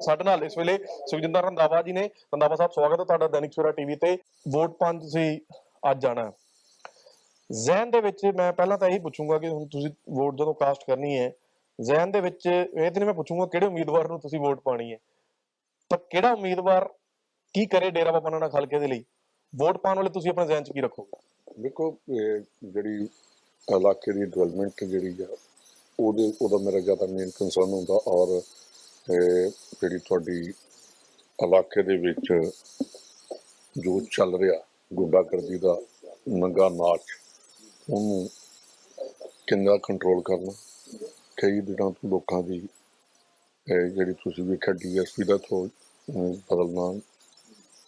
ਸਾਡੇ ਨਾਲ ਇਸ ਵੇਲੇ ਸੁਖਜਿੰਦਰ ਰੰਦਾਵਾ ਜੀ ਨੇ। ਰੰਦਾਵਾ ਸਾਹਿਬ, ਸਵਾਗਤ ਹੈ ਤੁਹਾਡਾ ਦੈਨਿਕ ਸਵੇਰਾ ਟੀਵੀ ਤੇ। ਵੋਟ ਪਾਉਣ ਤੁਸੀਂ ਅੱਜ ਜਾਣਾ ਜ਼ਹਿਨ ਦੇ ਵਿੱਚ ਮੈਂ ਪਹਿਲਾਂ ਤਾਂ ਇਹੀ ਪੁੱਛੂੰਗਾ ਕਿ ਹੁਣ ਤੁਸੀਂ ਵੋਟ ਜਦੋਂ ਕਾਸਟ ਕਰਨੀ ਹੈ, ਜ਼ਹਿਨ ਦੇ ਵਿੱਚ ਇਹ ਤੇ ਮੈਂ ਪੁੱਛੂੰਗਾ ਕਿਹੜੇ ਉਮੀਦਵਾਰ ਨੂੰ ਤੁਸੀਂ ਵੋਟ ਪਾਣੀ ਹੈ। ਪਰ ਕਿਹੜਾ ਉਮੀਦਵਾਰ ਕੀ ਕਰੇ ਡੇਰਾ ਬਾਬਾ ਨਾਨਕ ਹਲਕੇ ਦੇ ਲਈ? ਵੋਟ ਪਾਉਣ ਵਾਲੇ ਤੁਸੀਂ ਆਪਣੇ ਜ਼ਹਿਨ 'ਚ ਕੀ ਰੱਖੋਗੇ? ਦੇਖੋ ਜਿਹੜੀ ਇਲਾਕੇ ਦੀ ਡਿਵੈਲਪਮੈਂਟ ਜਿਹੜੀ ਆ, ਉਹਦੇ ਉਹਦਾ ਮੇਰਾ ਜ਼ਿਆਦਾ ਮੇਨ ਕੰਸਰਨ ਹੁੰਦਾ ਔਰ ਇਹ ਜਿਹੜੀ ਤੁਹਾਡੀ ਇਲਾਕੇ ਦੇ ਵਿੱਚ ਜੋ ਚੱਲ ਰਿਹਾ, ਗੁੰਡਾਗਰਦੀ ਦਾ ਨੰਗਾ ਨਾਚ, ਉਹਨੂੰ ਕਿੰਨਾ ਕੰਟਰੋਲ ਕਰਨਾ? ਕਈ ਦਿਨਾਂ ਤੋਂ ਲੋਕਾਂ ਦੀ ਜਿਹੜੀ ਤੁਸੀਂ ਵੇਖਿਆ ਡੀਐਸਪੀ ਦਾ ਥੋ ਬਦਲਣਾ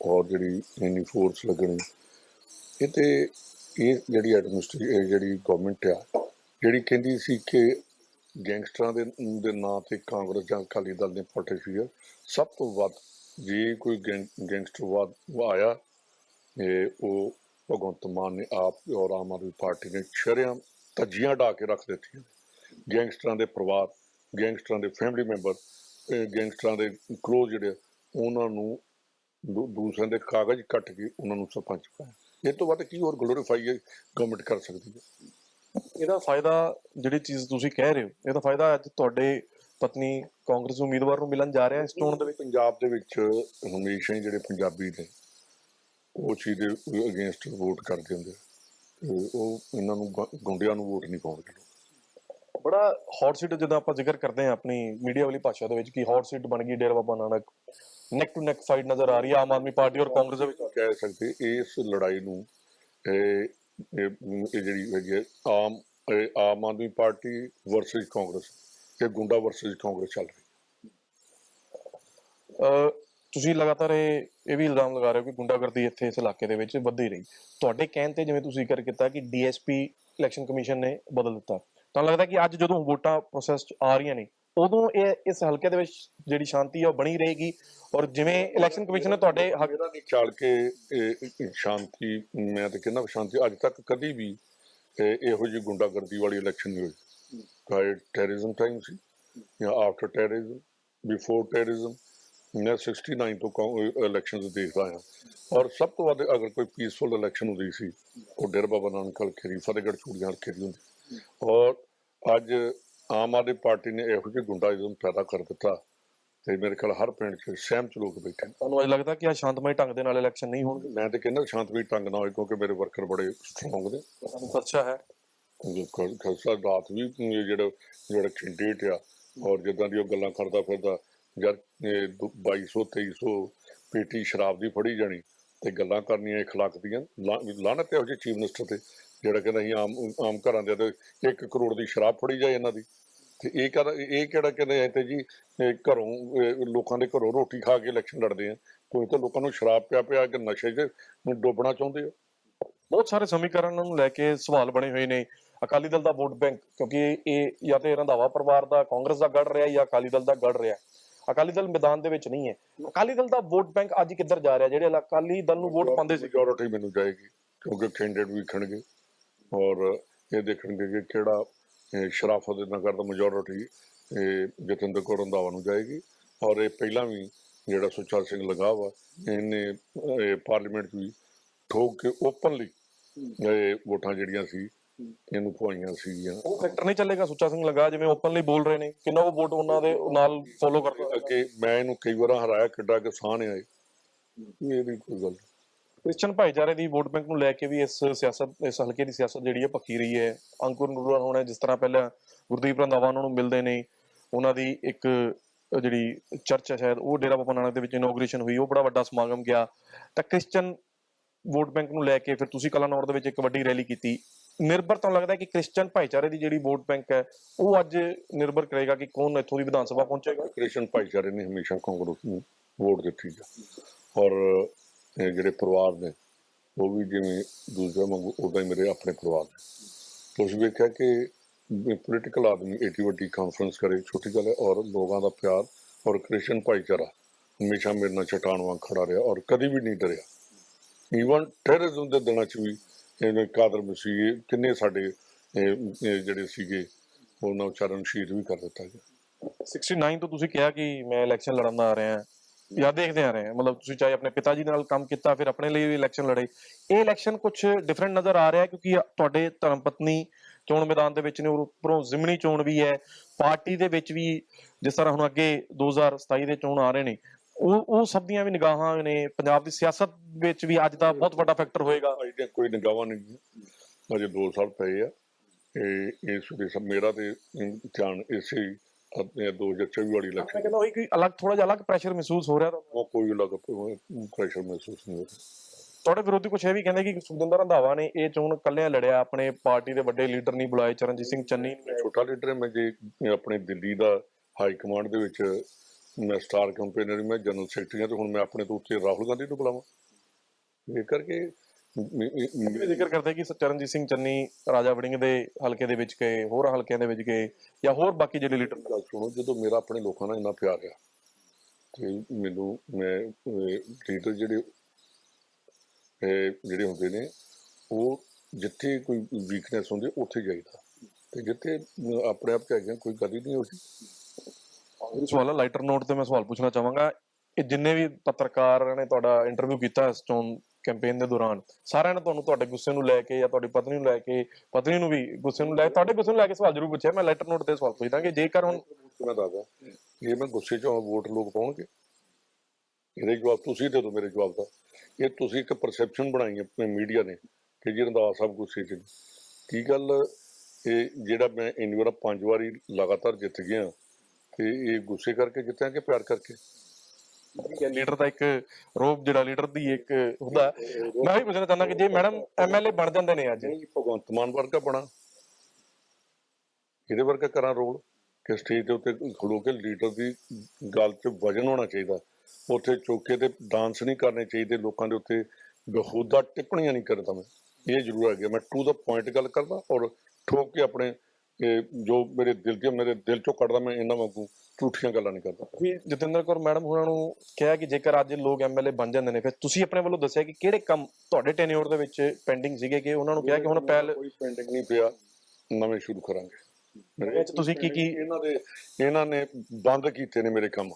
ਔਰ ਜਿਹੜੀ ਇੰਨੀ ਫੋਰਸ ਲੱਗਣੀ, ਇਹ ਤੇ ਇਹ ਜਿਹੜੀ ਐਡਮਿਨਿਸਟ੍ਰੇਸ਼ਨ ਇਹ ਜਿਹੜੀ ਗਵਰਨਮੈਂਟ ਆ, ਜਿਹੜੀ ਕਹਿੰਦੀ ਸੀ ਕਿ ਗੈਂਗਸਟਰਾਂ ਦੇ ਦੇ ਨਾਂ ਤੇ ਕਾਂਗਰਸ ਜਾਂ ਅਕਾਲੀ ਦਲ ਨੇ ਪੱਟੇ ਸੀ ਸਭ ਤੋਂ ਵੱਧ ਜੇ ਕੋਈ ਗੈਂਗ- ਗੈਂਗਸਟਰਵਾਦ ਆਇਆ ਇਹ ਉਹ ਭਗਵੰਤ ਮਾਨ ਨੇ ਆਪ ਔਰ ਆਮ ਆਦਮੀ ਪਾਰਟੀ ਨੇ ਸ਼ਰਿਆਂ ਧੱਜੀਆਂ ਢਾ ਕੇ ਰੱਖ ਦਿੱਤੀਆਂ। ਗੈਂਗਸਟਰਾਂ ਦੇ ਪਰਿਵਾਰ ਗੈਂਗਸਟਰਾਂ ਦੇ ਫੈਮਿਲੀ ਮੈਂਬਰ ਗੈਂਗਸਟਰਾਂ ਦੇ ਕਲੋਜ਼ ਜਿਹੜੇ ਆ, ਉਹਨਾਂ ਨੂੰ ਦੂ- ਦੂਸਰਿਆਂ ਦੇ ਕਾਗਜ਼ ਕੱਟ ਕੇ ਉਹਨਾਂ ਨੂੰ ਸਰਪੰਚ ਪਾਇਆ ਇਹ ਤੋਂ ਵੱਧ ਕੀ ਹੋਰ ਗਲੋਰੀਫਾਈ ਗਵਰਨਮੈਂਟ ਕਰ ਸਕਦੀ ਹੈ? ਇਹਦਾ ਫਾਇਦਾ ਜਿਹੜੀ ਚੀਜ਼ ਤੁਸੀਂ ਕਹਿ ਰਹੇ ਹੋ ਇਹਦਾ ਫਾਇਦਾ ਅੱਜ ਤੁਹਾਡੇ ਪਤਨੀ ਕਾਂਗਰਸ ਉਮੀਦਵਾਰ ਨੂੰ ਮਿਲਣ ਜਾ ਰਿਹਾ ਇਸ ਚੋਣ ਦੇ ਵਿੱਚ ਪੰਜਾਬ ਦੇ ਵਿੱਚ ਹਮੇਸ਼ਾ ਹੀ ਜਿਹੜੇ ਪੰਜਾਬੀ ਨੇ ਉਹ ਚੀਜ਼ ਦੇ ਅਗੇਂਸਟ ਵੋਟ ਕਰਦੇ ਹੁੰਦੇ ਆ। ਉਹ ਇਹਨਾਂ ਨੂੰ ਗੁੰਡਿਆਂ ਨੂੰ ਵੋਟ ਨਹੀਂ ਲੋਕ। ਬੜਾ ਹੌਟ ਸੀਟ ਜਦੋਂ ਆਪਾਂ ਜ਼ਿਕਰ ਕਰਦੇ ਹਾਂ ਆਪਣੀ ਮੀਡੀਆ ਵਾਲੀ ਭਾਸ਼ਾ ਦੇ ਵਿੱਚ ਕਿ ਹੌਟ ਸੀਟ ਬਣ ਗਈ Dera Baba Nanak neck to neck fight ਨਜ਼ਰ ਆ ਰਹੀ ਹੈ ਆਮ ਆਦਮੀ ਪਾਰਟੀ ਔਰ ਕਾਂਗਰਸ ਦੇ ਵਿੱਚ ਕਹਿ ਸਕਦੇ ਇਸ ਲੜਾਈ ਨੂੰ ਇਹ ਇਹ ਜਿਹੜੀ ਹੈਗੀ ਹੈ, ਆਮ ਇਹ ਆਮ ਆਦਮੀ ਪਾਰਟੀ ਵਰਸਸ ਕਾਂਗਰਸ ਤੇ ਗੁੰਡਾ ਵਰਸਸ ਕਾਂਗਰਸ ਚੱਲ ਰਹੀ ਅਹ ਤੁਸੀਂ ਲਗਾਤਾਰ ਇਹ ਵੀ ਇਲਜ਼ਾਮ ਲਗਾ ਰਹੇ ਹੋ ਕਿ ਗੁੰਡਾਗਰਦੀ ਇੱਥੇ ਇਸ ਇਲਾਕੇ ਦੇ ਵਿੱਚ ਵੱਧਦੀ ਰਹੀ। ਤੁਹਾਡੇ ਕਹਿਣ ਤੇ ਜਿਵੇਂ ਤੁਸੀਂ ਜ਼ਿਕਰ ਕੀਤਾ ਕਿ ਡੀਐਸਪੀ ਇਲੈਕਸ਼ਨ ਕਮਿਸ਼ਨ ਨੇ ਬਦਲ ਦਿੱਤਾ ਤਾਂ ਲੱਗਦਾ ਕਿ ਅੱਜ ਜਦੋਂ ਵੋਟਾਂ ਪ੍ਰੋਸੈਸ ਚ ਆ ਰਹੀਆਂ ਨੇ ਉਦੋਂ ਇਹ, ਇਸ ਹਲਕੇ ਦੇ ਵਿੱਚ ਜਿਹੜੀ ਸ਼ਾਂਤੀ ਆ ਉਹ ਬਣੀ ਰਹੇਗੀ ਔਰ ਜਿਵੇਂ ਇਲੈਕਸ਼ਨ ਕਮਿਸ਼ਨ ਨੇ ਤੁਹਾਡੇ ਹੱਕ ਜਿਹੜਾ ਨਹੀਂ ਚੱਲ ਕੇ ਇਹ- ਸ਼ਾਂਤੀ, ਮੈਂ ਤਾਂ ਕਹਿੰਦਾ ਸ਼ਾਂਤੀ ਅੱਜ ਤੱਕ ਕਦੀ ਵੀ, ਇਹੋ ਜਿਹੀ ਗੁੰਡਾਗਰਦੀ ਵਾਲੀ ਇਲੈਕਸ਼ਨ ਨਹੀਂ ਹੋਈ। ਚਾਹੇ ਟੈਰਰਿਜ਼ਮ ਟਾਈਮ ਸੀ ਜਾਂ ਆਫਟਰ ਟੈਰਰਿਜ਼ਮ ਬਿਫੋਰ ਟੈਰਰਿਜ਼ਮ ਮੈਂ 69 ਤੋਂ ਇਲੈਕਸ਼ਨਸ ਦੇਖਦਾ ਹਾਂ ਔਰ ਸਭ ਤੋਂ ਵੱਧ ਅਗਰ ਕੋਈ ਪੀਸਫੁਲ ਇਲੈਕਸ਼ਨ ਹੁੰਦੀ ਸੀ, ਉਹ ਡੇਰਾ ਬਾਬਾ ਨਾਨਕ ਹਲਕੇ ਦੀ, ਫਤਿਹਗੜ੍ਹ ਚੂੜੀਆਂ ਹਲਕੇ ਦੀ ਹੁੰਦੀ। ਔਰ ਅੱਜ ਆਮ ਆਦਮੀ ਪਾਰਟੀ ਨੇ ਇਹੋ ਜਿਹੀ ਗੁੰਡਾਇਜ਼ਮ ਪੈਦਾ ਕਰ ਦਿੱਤਾ ਤੇ ਮੇਰੇ ਖਿਆਲ ਹਰ ਪਿੰਡ 'ਚ ਸਹਿਮਤ ਲੋਕ ਬੈਠੇ ਨੇ। ਤੁਹਾਨੂੰ ਅੱਜ ਲੱਗਦਾ ਕਿ ਆ ਸ਼ਾਂਤਮਈ ਢੰਗ ਦੇ ਨਾਲ ਇਲੈਕਸ਼ਨ ਨਹੀਂ ਹੋਣਗੇ ਮੈਂ ਤੇ ਕਹਿੰਦਾ ਸ਼ਾਂਤਮਈ ਢੰਗ ਨਾਲ ਹੋਏ ਕਿਉਂਕਿ ਮੇਰੇ ਵਰਕਰ ਬੜੇ ਸਟਰੋਂਗ ਨੇ ਤੁਹਾਨੂੰ ਖਦਸ਼ਾ ਹੈ ਖਲਸਾ ਰਾਤ ਵੀ ਇਹ ਜਿਹੜਾ ਜਿਹੜਾ ਕੈਂਡੀਡੇਟ ਆ ਔਰ ਜਿੱਦਾਂ ਦੀ ਉਹ ਗੱਲਾਂ ਕਰਦਾ ਫਿਰਦਾ ਯਾਰ ਇਹ ਦੋ- 2200 2300 ਪੇਟੀ ਸ਼ਰਾਬ ਦੀ ਫੜੀ ਜਾਣੀ ਤੇ ਗੱਲਾਂ ਕਰਨੀਆਂ اخلاق ਦੀਆਂ ਲਾ- ਲਾਹਨਤ ਇਹੋ ਜਿਹੇ ਚੀਫ ਮਿਨਿਸਟਰ ਤੇ ਜਿਹੜਾ ਕਹਿੰਦਾ ਅਸੀਂ ਆਮ ਆਮ ਘਰਾਂ ਦੇ ਤੇ 1 ਕਰੋੜ ਦੀ ਸ਼ਰਾਬ ਫੜੀ ਜਾਏ ਇਹਨਾਂ ਦੀ ਤੇ ਇਹ ਕਹਿੰਦਾ ਇਹ ਕਿਹੜਾ ਕਹਿੰਦੇ ਐ ਤੇ ਜੀ ਘਰੋਂ ਲੋਕਾਂ ਦੇ ਘਰੋਂ ਰੋਟੀ ਖਾ ਕੇ ਇਲੈਕਸ਼ਨ ਲੜਦੇ ਆ। ਕੋਈ ਤਾਂ ਲੋਕਾਂ ਨੂੰ ਸ਼ਰਾਬ ਪਿਆ ਪਿਆ ਕੇ ਨਸ਼ੇ 'ਚ ਡੋਬਣਾ ਚਾਹੁੰਦੇ ਆ। ਬਹੁਤ ਸਾਰੇ ਸਮੀਕਰਨਾਂ ਨੂੰ ਲੈ ਕੇ ਸਵਾਲ ਬਣੇ ਹੋਏ ਨੇ। ਅਕਾਲੀ ਦਲ ਦਾ ਵੋਟ ਬੈਂਕ ਕਿਉਂਕਿ ਇਹ ਜਾਂ ਤੇ ਰੰਧਾਵਾ ਪਰਿਵਾਰ ਦਾ ਕਾਂਗਰਸ ਦਾ ਗੜ ਰਿਹਾ ਜਾਂ ਅਕਾਲੀ ਦਲ ਦਾ ਗੜ ਰਿਹਾ। ਅਕਾਲੀ ਦਲ ਮੈਦਾਨ ਦੇ ਵਿੱਚ ਨਹੀਂ ਹੈ। ਅਕਾਲੀ ਦਲ ਦਾ ਵੋਟ ਬੈਂਕ ਅੱਜ ਕਿੱਧਰ ਜਾ ਰਿਹਾ? ਜਿਹੜੇ ਅਕਾਲੀ ਦਲ ਨੂੰ ਵੋਟ ਪਾਉਂਦੇ ਸੀ। ਮੈਜੋਰਿਟੀ ਮੈਨੂੰ ਜਾਏਗੀ ਕਿਉਂਕਿ ਕੈਂਡੀਡੇਟ ਵੀ ਖਣਗੇ। ਔਰ ਇਹ ਦੇਖਣਗੇ ਕਿ ਕਿਹੜਾ ਸ਼ਰਾਫਤ ਨਗਰ ਦਾ ਮੈਜੋਰਿਟੀ ਜਤਿੰਦਰ ਕੌਰ ਰੰਧਾਵਾ ਨੂੰ ਜਾਏਗੀ। ਔਰ ਇਹ ਪਹਿਲਾਂ ਵੀ ਜਿਹੜਾ ਸੁਚਾ ਸਿੰਘ ਲਗਾ ਵਾ ਇਹਨੇ ਇਹ ਪਾਰਲੀਮੈਂਟ ਵੀ ਠੋਕ ਕੇ ਓਪਨਲੀ ਇਹ ਵੋਟਾਂ ਜਿਹੜੀਆਂ ਸੀ ਇਹਨੂੰ ਪਵਾਈਆਂ ਸੀਗੀਆਂ ਉਹ ਫੈਕਟਰ ਨਹੀਂ ਚੱਲੇਗਾ ਸੁੱਚਾ ਸਿੰਘ ਲਗਾ ਜਿਵੇਂ ਓਪਨਲੀ ਬੋਲ ਰਹੇ ਨੇ। ਕਿੰਨਾ ਉਹ ਵੋਟ ਉਹਨਾਂ ਦੇ ਨਾਲ ਫੋਲੋ ਕਰਦਾ ਅੱਗੇ ਮੈਂ ਇਹਨੂੰ ਕਈ ਵਾਰ ਹਰਾਇਆ ਕਿੱਡਾ ਕਿਸਾਨ ਹੈ। ਇਹ ਇਹਦੀ ਕੋਈ ਗੱਲ। ਨਹੀਂ। ਕ੍ਰਿਸਚਨ ਭਾਈਚਾਰੇ ਦੀ ਵੋਟ ਬੈਂਕ ਨੂੰ ਲੈ ਕੇ ਵੀ ਇਸ ਸਿਆਸਤ, ਇਸ ਹਲਕੇ ਦੀ ਸਿਆਸਤ ਜਿਹੜੀ ਹੈ ਪੱਕੀ ਰਹੀ ਹੈ। ਅੰਕੁਰ ਨਰੂਲਾ ਹੋਣਾ ਜਿਸ ਤਰ੍ਹਾਂ ਪਹਿਲਾਂ ਗੁਰਦੀਪ ਰੰਧਾਵਾ ਉਹਨਾਂ ਨੂੰ ਮਿਲਦੇ ਨੇ, ਉਹਨਾਂ ਦੀ ਇੱਕ ਜਿਹੜੀ ਚਰਚ ਸ਼ਾਇਦ, ਉਹ ਡੇਰਾ ਬਾਬਾ ਨਾਨਕ ਦੇ ਵਿੱਚ ਇਨੋਗ੍ਰੇਸ਼ਨ ਹੋਈ, ਉਹ ਬੜਾ ਵੱਡਾ ਸਮਾਗਮ ਗਿਆ। ਤਾਂ ਕ੍ਰਿਸਚਨ ਵੋਟ ਬੈਂਕ ਨੂੰ ਲੈ ਕੇ ਫਿਰ ਤੁਸੀਂ ਕਲਾਨੌਰ ਦੇ ਵਿੱਚ ਇੱਕ ਵੱਡੀ ਰੈਲੀ ਕੀਤੀ। ਨਿਰਭਰ ਤਾਂ ਲੱਗਦਾ ਕਿ ਕ੍ਰਿਸਚਨ ਭਾਈਚਾਰੇ ਦੀ ਜਿਹੜੀ ਵੋਟ ਬੈਂਕ ਹੈ, ਉਹ ਅੱਜ ਨਿਰਭਰ ਕਰੇਗਾ ਕਿ ਕੌਣ ਇੱਥੋਂ ਦੀ ਵਿਧਾਨ ਸਭਾ ਪਹੁੰਚੇਗਾ? ਕ੍ਰਿਸਚਨ ਭਾਈਚਾਰੇ ਨੇ ਹਮੇਸ਼ਾ ਕਾਂਗਰਸ ਨੂੰ ਵੋਟ ਦਿੱਤੀ ਹੈ ਔਰ ਜਿਹੜੇ ਪਰਿਵਾਰ ਨੇ, ਉਹ ਵੀ ਜਿਵੇਂ ਦੂਜਾ ਵਾਂਗੂ ਉਦਾਂ ਹੀ ਮੇਰੇ ਆਪਣੇ ਪਰਿਵਾਰ ਨੇ ਤੁਸੀਂ ਵੇਖਿਆ ਕਿ ਪੋਲੀਟੀਕਲ ਆਦਮੀ ਏਡੀ ਵੱਡੀ ਕਾਨਫਰੰਸ ਕਰੇ, ਛੋਟੀ ਗੱਲ ਹੈ, ਔਰ ਲੋਕਾਂ ਦਾ ਪਿਆਰ ਔਰ ਕ੍ਰਿਸ਼ਨ ਭਾਈਚਾਰਾ ਹਮੇਸ਼ਾ ਮੇਰੇ ਨਾਲ ਚਟਾਨ ਵਾਂਗ ਖੜਾ ਰਿਹਾ ਔਰ ਕਦੀ ਵੀ ਨਹੀਂ ਡਰਿਆ। ਈਵਨ ਟੈਰਰਿਜ਼ਮ ਦੇ ਦਿਨਾਂ 'ਚ ਵੀ ਇਹਨੇ ਕਾਦਰ ਮਸੀਹ, ਕਿੰਨੇ ਸਾਡੇ ਜਿਹੜੇ ਸੀਗੇ, ਉਹਨਾਂ ਵਿਚਾਰਾਂ ਨੂੰ ਸ਼ਹੀਦ ਵੀ ਕਰ ਦਿੱਤਾ ਗਿਆ। 69 ਤੋਂ ਤੁਸੀਂ ਕਿਹਾ ਕਿ ਮੈਂ ਇਲੈਕਸ਼ਨ ਲੜਨ ਦਾ ਆ ਰਿਹਾ ਜਾਂ ਦੇਖਦੇ ਆ ਰਹੇ ਹਾਂ। ਮਤਲਬ ਤੁਸੀਂ ਚਾਹੇ ਆਪਣੇ ਪਿਤਾ ਜੀ ਨਾਲ ਕੰਮ ਕੀਤਾ, ਫਿਰ ਆਪਣੇ ਲਈ ਵੀ ਇਲੈਕਸ਼ਨ ਲੜੇ। ਇਹ ਇਲੈਕਸ਼ਨ ਕੁਝ ਡਿਫਰੈਂਟ ਨਜ਼ਰ ਆ ਰਿਹਾ ਕਿਉਂਕਿ ਤੁਹਾਡੇ ਧਰਮ ਪਤਨੀ ਚੋਣ ਮੈਦਾਨ ਦੇ ਵਿੱਚ ਨੇ ਉੱਪਰੋਂ ਜ਼ਿਮਨੀ ਚੋਣ ਵੀ ਹੈ। ਪਾਰਟੀ ਦੇ ਵਿੱਚ ਵੀ ਜਿਸ ਤਰ੍ਹਾਂ ਹੁਣ ਅੱਗੇ 2027 ਦੇ ਚੋਣ ਆ ਰਹੇ ਨੇ, ਉਹ ਉਹ ਸਭ ਦੀਆਂ ਵੀ ਨਿਗਾਹਾਂ ਨੇ। ਪੰਜਾਬ ਦੀ ਸਿਆਸਤ ਵਿੱਚ ਵੀ ਅੱਜ ਦਾ ਬਹੁਤ ਵੱਡਾ ਫੈਕਟਰ ਹੋਏਗਾ। ਕੋਈ ਨਿਗਾਹਾਂ ਨਹੀਂ ਅਜੇ 2 ਸਾਲ ਪਏ ਆ। ਇਹ, ਇਸ ਦੇ ਸਭ ਮੇਰਾ ਤੇ ਧਿਆਨ ਇਸੇ ਆਪਣੇ 2024 ਵਾਲੀ ਮੈਂ ਇਲੈਕਸ਼ਨ ਕਹਿੰਦਾ ਉਹੀ ਕੋਈ ਅਲੱਗ ਥੋੜਾ ਜਿਹਾ ਅਲੱਗ ਪ੍ਰੈਸ਼ਰ ਮਹਿਸੂਸ ਹੋ ਰਿਹਾ ਤੁਹਾਨੂੰ? ਉਹ ਕੋਈ ਅਲੱਗ ਪ੍ਰੈਸ਼ਰ ਮਹਿਸੂਸ ਨਹੀਂ ਹੋ ਰਿਹਾ। ਤੁਹਾਡੇ ਵਿਰੋਧੀ ਕੁਛ ਇਹ ਵੀ ਕਹਿੰਦੇ ਕਿ ਸੁਖਜਿੰਦਰ ਰੰਧਾਵਾ ਨੇ ਇਹ ਚੋਣ ਕੱਲਿਆਂ ਲੜਿਆ ਆਪਣੇ ਪਾਰਟੀ ਦੇ ਵੱਡੇ ਲੀਡਰ ਨਹੀਂ ਬੁਲਾਏ ਚਰਨਜੀਤ ਸਿੰਘ ਚੰਨੀ ਨੂੰ। ਛੋਟਾ ਲੀਡਰ ਮੈਂ ਜੇ ਆਪਣੇ ਦਿੱਲੀ ਦਾ ਹਾਈ ਕਮਾਂਡ ਦੇ ਵਿੱਚ ਮੈਂ ਸਟਾਰ ਕੰਪੇਨਰ ਮੈਂ ਜਨਰਲ ਸੈਕਟਰੀ ਹਾਂ ਤੇ ਹੁਣ ਮੈਂ ਆਪਣੇ ਤੋਂ ਉੱਤੇ ਰਾਹੁਲ ਗਾਂਧੀ ਨੂੰ ਬੁਲਾਵਾਂ। ਇਹ ਕਰਕੇ ਇਹ ਜ਼ਿਕਰ ਕਰਦੇ ਕਿ ਚਰਨਜੀਤ ਸਿੰਘ ਚੰਨੀ ਰਾਜਾ ਵੜਿੰਗ ਦੇ ਹਲਕੇ ਦੇ ਵਿੱਚ ਗਏ ਹੋਰ ਹਲਕਿਆਂ ਦੇ ਵਿੱਚ ਗਏ ਜਾਂ ਹੋਰ ਬਾਕੀ ਜਿਹੜੇ ਲੀਡਰ ਗੱਲ ਸੁਣੋ ਜਦੋਂ ਮੇਰਾ ਆਪਣੇ ਲੋਕਾਂ ਨਾਲ ਇੰਨਾ ਪਿਆਰ ਆ ਤੇ ਮੈਨੂੰ ਮੈਂ ਲੀਡਰ ਜਿਹੜੇ ਇਹ ਜਿਹੜੇ ਹੁੰਦੇ ਨੇ ਉਹ ਜਿੱਥੇ ਕੋਈ ਵੀਕਨੈਸ ਹੁੰਦੀ ਉੱਥੇ ਜਾਈਦਾ। ਤੇ ਜਿੱਥੇ ਆਪਣੇ ਆਪ ਚ ਹੈਗੇ ਕੋਈ ਕਦੀ ਨਹੀਂ ਹੋਈ। ਸਵਾਲ ਲਾਈਟਰ ਨੋਟ ਤੇ ਮੈਂ ਸਵਾਲ ਪੁੱਛਣਾ ਚਾਹਾਂਗਾ ਇਹ ਜਿੰਨੇ ਵੀ ਪੱਤਰਕਾਰਾਂ ਨੇ ਤੁਹਾਡਾ ਇੰਟਰਵਿਊ ਕੀਤਾ ਇਸ ਚੋਣ ਕੈਂਪੇਨ ਦੇ ਦੌਰਾਨ। ਸਾਰਿਆਂ ਨੇ ਤੁਹਾਨੂੰ ਤੁਹਾਡੇ ਗੁੱਸੇ ਨੂੰ ਲੈ ਕੇ ਜਾਂ ਤੁਹਾਡੀ ਪਤਨੀ ਨੂੰ ਲੈ ਕੇ ਪਤਨੀ ਨੂੰ ਵੀ ਗੁੱਸੇ ਨੂੰ ਲੈ ਕੇ ਤੁਹਾਡੇ ਗੁੱਸੇ ਨੂੰ ਲੈ ਕੇ ਸਵਾਲ ਜ਼ਰੂਰ ਪੁੱਛਿਆ। ਮੈਂ ਲਾਈਟਰ ਨੋਟ ਤੇ ਸਵਾਲ ਪੁੱਛਦਾ ਕਿ ਜੇਕਰ ਹੁਣ ਮੈਂ ਦੱਸਦਾ ਜੇ ਮੈਂ ਗੁੱਸੇ ਚ ਹਾਂ, ਵੋਟ ਲੋਕ ਪਾਉਣਗੇ ਇਹਦੇ ਜਵਾਬ ਤੁਸੀਂ ਦੇ ਦਿਓ ਮੇਰੇ ਜਵਾਬ ਦਾ। ਇਹ ਤੁਸੀਂ ਇੱਕ ਪਰਸੈਪਸ਼ਨ ਬਣਾਈ ਆਪਣੇ ਮੀਡੀਆ ਨੇ ਕਿ ਜੀ ਰੰਧਾਵਾ ਸਾਹਿਬ ਗੁੱਸੇ ਚ ਕੀ ਗੱਲ ਇਹ ਜਿਹੜਾ ਮੈਂ ਇੰਨੀ ਵਾਰ ਪੰਜ ਵਾਰੀ ਲਗਾਤਾਰ ਜਿੱਤ ਗਿਆ ਤੇ ਇਹ ਗੁੱਸੇ ਕਰਕੇ ਜਿੱਤਿਆ ਕਿ ਪਿਆਰ ਕਰਕੇ? ਲੀਡਰ ਦਾ ਇੱਕ ਰੋਬ ਜਿਹੜਾ ਲੀਡਰ ਦੀ ਇੱਕ ਹੁੰਦਾ। ਮੈਂ ਵੀ ਪੁੱਛਣਾ ਚਾਹੁੰਦਾ ਕਿ ਜੇ ਮੈਡਮ ਐਮਐਲਏ ਬਣ ਜਾਂਦੇ ਨੇ ਅੱਜ? ਨਹੀਂ, ਭਗਵੰਤ ਮਾਨ ਵਰਗਾ ਬਣਾ। ਇਹਦੇ ਵਰਗਾ ਕਰਾਂ ਰੋਲ ਕਿ ਸਟੇਜ ਦੇ ਉੱਤੇ ਖਲੋ ਕੇ ਲੀਡਰ ਦੀ ਗੱਲ 'ਚ ਵਜਨ ਹੋਣਾ ਚਾਹੀਦਾ। ਉੱਥੇ ਚੌਕੇ ਤੇ ਡਾਂਸ ਨਹੀਂ ਕਰਨੇ ਚਾਹੀਦੇ, ਲੋਕਾਂ ਦੇ ਉੱਤੇ ਬੇਹੂਦਾ ਟਿੱਪਣੀਆਂ ਨਹੀਂ ਕਰਦਾ ਮੈਂ। ਇਹ ਜ਼ਰੂਰ ਹੈ ਕਿ ਮੈਂ ਟੂ ਦਾ ਪੁਆਇੰਟ ਗੱਲ ਕਰਦਾ ਔਰ ਠੋਕ ਕੇ ਆਪਣੇ ਇਹ ਜੋ ਮੇਰੇ ਦਿਲ 'ਚ ਮੇਰੇ ਦਿਲ 'ਚੋਂ ਕੱਢਦਾ ਮੈਂ ਇਹਨਾਂ ਵਾਂਗੂ ਝੂਠੀਆਂ ਗੱਲਾਂ ਨਹੀਂ ਕਰਦਾ। ਵੀ ਜਤਿੰਦਰ ਕੌਰ ਮੈਡਮ ਉਹਨਾਂ ਨੂੰ ਕਿਹਾ ਕਿ ਜੇਕਰ ਅੱਜ ਲੋਕ ਐਮਐਲਏ ਬਣ ਜਾਂਦੇ ਨੇ ਫਿਰ ਤੁਸੀਂ ਆਪਣੇ ਵੱਲੋਂ ਦੱਸਿਆ ਕਿ ਕਿਹੜੇ ਕੰਮ ਤੁਹਾਡੇ ਟੈਨਿਓਰ ਦੇ ਵਿੱਚ ਪੈਂਡਿੰਗ ਸੀਗੇ ਕਿ ਉਹਨਾਂ ਨੂੰ ਕਿਹਾ ਕਿ ਹੁਣ ਪਹਿਲ ਕੋਈ ਪੈਂਡਿੰਗ ਨਹੀਂ ਪਿਆ ਨਵੇਂ ਸ਼ੁਰੂ ਕਰਾਂਗੇ। ਮੇਰੇ ਤੁਸੀਂ ਕੀ- ਕੀ- ਇਹਨਾਂ ਦੇ ਇਹਨਾਂ ਨੇ ਬੰਦ ਕੀਤੇ ਨੇ ਮੇਰੇ ਕੰਮ।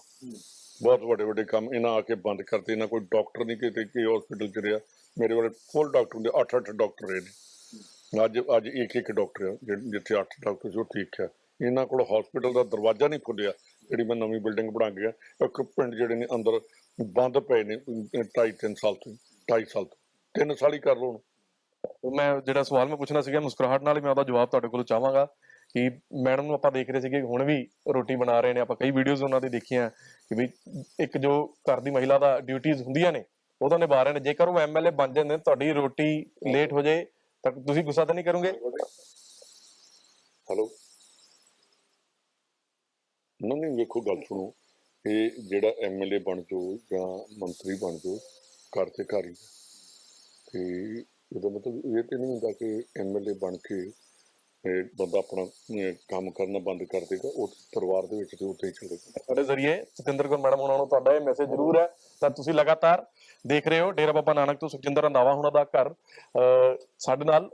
ਬਹੁਤ ਵੱਡੇ ਵੱਡੇ ਕੰਮ ਇਹਨਾਂ ਆ ਕੇ ਬੰਦ ਕਰਤੇ। ਇਹਨਾਂ ਕੋਈ ਡਾਕਟਰ ਨਹੀਂ ਕਿਤੇ ਕਿ ਹਸਪੀਟਲ ਚ ਰਿਹਾ। ਮੇਰੇ ਵਾਲੇ ਫੁੱਲ ਡਾਕਟਰ ਹੁੰਦੇ 8-8 ਡਾਕਟਰ ਰਹੇ ਨੇ। ਅੱਜ ਅੱਜ ਇੱਕ ਇੱਕ ਡਾਕਟਰ ਆ, ਜਿ- ਜਿੱਥੇ 8 ਡਾਕਟਰ ਸੀ, ਉਹ ਠੀਕ ਆ ਇਹਨਾਂ ਕੋਲ ਹਸਪੀਟਲ ਦਾ ਦਰਵਾਜ਼ਾ ਨਹੀਂ ਖੁੱਲਿਆ ਜਿਹੜੀ ਮੈਂ ਨਵੀਂ ਬਿਲਡਿੰਗ ਬਣਾ ਕੇ ਗਿਆ, ਇੱਕ ਪਿੰਡ ਜਿਹੜੇ ਨੇ ਅੰਦਰ ਬੰਦ ਪਏ ਨੇ 2.5-3 ਸਾਲ ਤੋਂ 2.5 ਸਾਲ ਤੋਂ, ਤਿੰਨ ਸਾਲ ਹੀ ਕਰ ਲਓ ਹੁਣ। ਮੈਂ ਜਿਹੜਾ ਸਵਾਲ ਮੈਂ ਪੁੱਛਣਾ ਸੀਗਾ, ਮੁਸਕਰਾਹਟ ਨਾਲ ਹੀ ਮੈਂ ਉਹਦਾ ਜਵਾਬ ਤੁਹਾਡੇ ਕੋਲੋਂ ਚਾਹਾਂਗਾ ਕਿ ਮੈਡਮ ਨੂੰ ਆਪਾਂ ਦੇਖ ਰਹੇ ਸੀਗੇ ਹੁਣ ਵੀ ਰੋਟੀ ਬਣਾ ਰਹੇ ਨੇ, ਆਪਾਂ ਕਈ ਵੀਡੀਓਜ਼ ਉਹਨਾਂ ਦੀ ਦੇਖੀਆਂ ਕਿ ਵੀ ਇੱਕ ਜੋ ਘਰ ਦੀ ਮਹਿਲਾ ਦਾ ਡਿਊਟੀਆਂ ਹੁੰਦੀਆਂ ਨੇ, ਉਹ ਤਾਂ ਨਿਭਾ ਰਹੇ ਨੇ। ਜੇਕਰ ਉਹ ਐਮਐਲਏ ਬਣ ਜਾਂਦੇ ਨੇ, ਤੁਹਾਡੀ ਰੋਟੀ ਲੇਟ ਹੋ ਜਾਏ ਤਾਂ ਤੁਸੀਂ ਗੁੱਸਾ ਤਾਂ ਨਹੀਂ ਕਰੋਗੇ? ਹੈਲੋ ਨਹੀਂ ਨਹੀਂ, ਵੇਖੋ, ਗੱਲ ਸੁਣੋ। ਇਹ ਜਿਹੜਾ ਐਮਐਲਏ ਬਣ ਜਾਓ ਜਾਂ ਮੰਤਰੀ ਬਣ ਜਾਓ ਘਰ ਤੇ ਘਰ ਹੀ। ਹੈ। ਤੇ ਇਹਦਾ ਮਤਲਬ ਇਹ ਤੇ ਨਹੀਂ ਹੁੰਦਾ ਕਿ ਐਮਐਲਏ ਬਣ ਕੇ ਇਹ ਬੰਦਾ ਆਪਣਾ ਅਹ, ਕੰਮ ਕਰਨਾ ਬੰਦ ਕਰ ਦੇਗਾ ਉਹ ਪਰਿਵਾਰ ਦੇ ਵਿੱਚ ਤੇ ਉੱਥੇ ਹੀ ਸਾਡੇ ਜ਼ਰੀਏ ਸਤਿੰਦਰ ਕੌਰ ਮੈਡਮ ਉਹਨਾਂ ਨੂੰ ਤੁਹਾਡਾ ਇਹ ਮੈਸੇਜ ਜ਼ਰੂਰ ਹੈ। ਤਾਂ ਤੁਸੀਂ ਲਗਾਤਾਰ ਦੇਖ ਰਹੇ ਹੋ ਡੇਰਾ ਬਾਬਾ ਨਾਨਕ ਤੋਂ ਸੁਖਜਿੰਦਰ ਰੰਧਾਵਾ ਹੁਣਾਂ ਦਾ ਘਰ ਅਹ ਸਾਡੇ ਨਾਲ